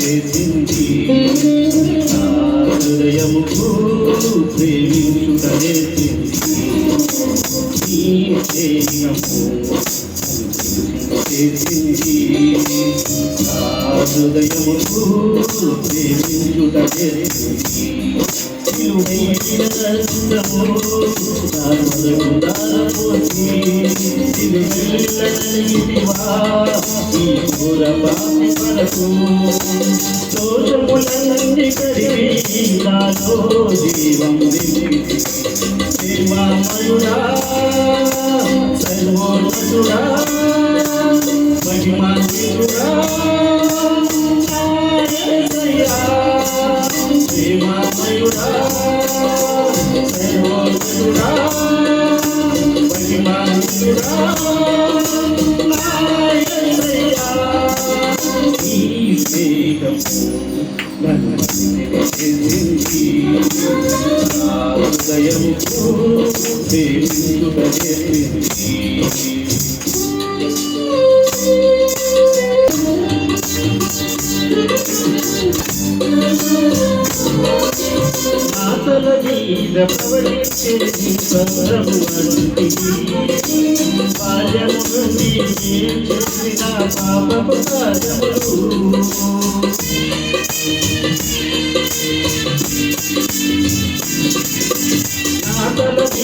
చెదించి నా హృదయము ప్రేమించుట నేర్పించి. నీ ప్రేమము చెదించి హృదయములు ప్రేమించుటే దోషములన్నీ కరిగి నాలో జీవం ప్రేమయుడా సర్వోడా మహిమయుడా ఆతల మీద ప్రవహించే దీపరము వంటి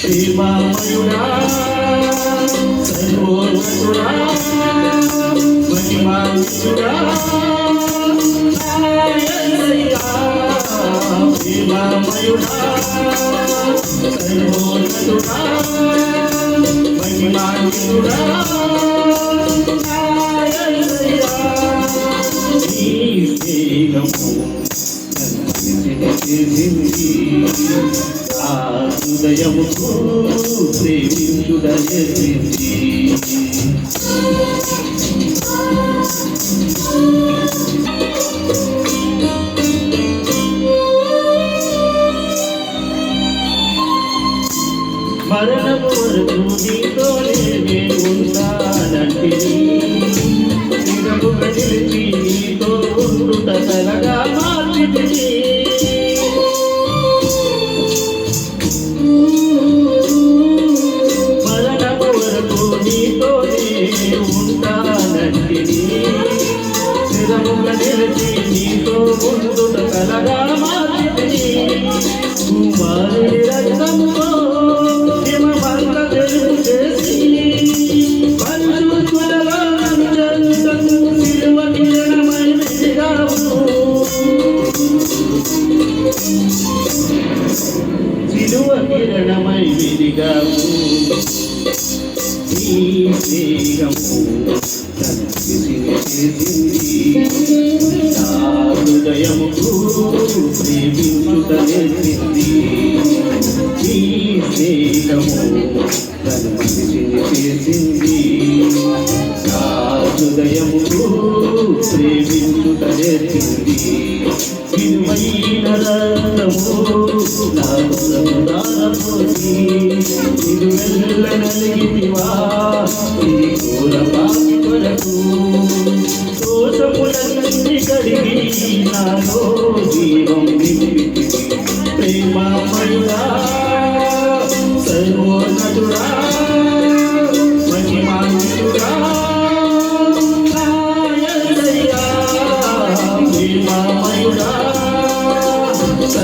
He's the one. ఆ హృదయముతో ప్రేమించుడని విలువ కిరణమై వెలిగావు నీ వేగము నా హృదయము ప్రేమించుటనేసింది చేసింది హృదయము ప్రేమించుటనేసింది కొరకు దోషములన్నీ కడిగి నాలో జీవం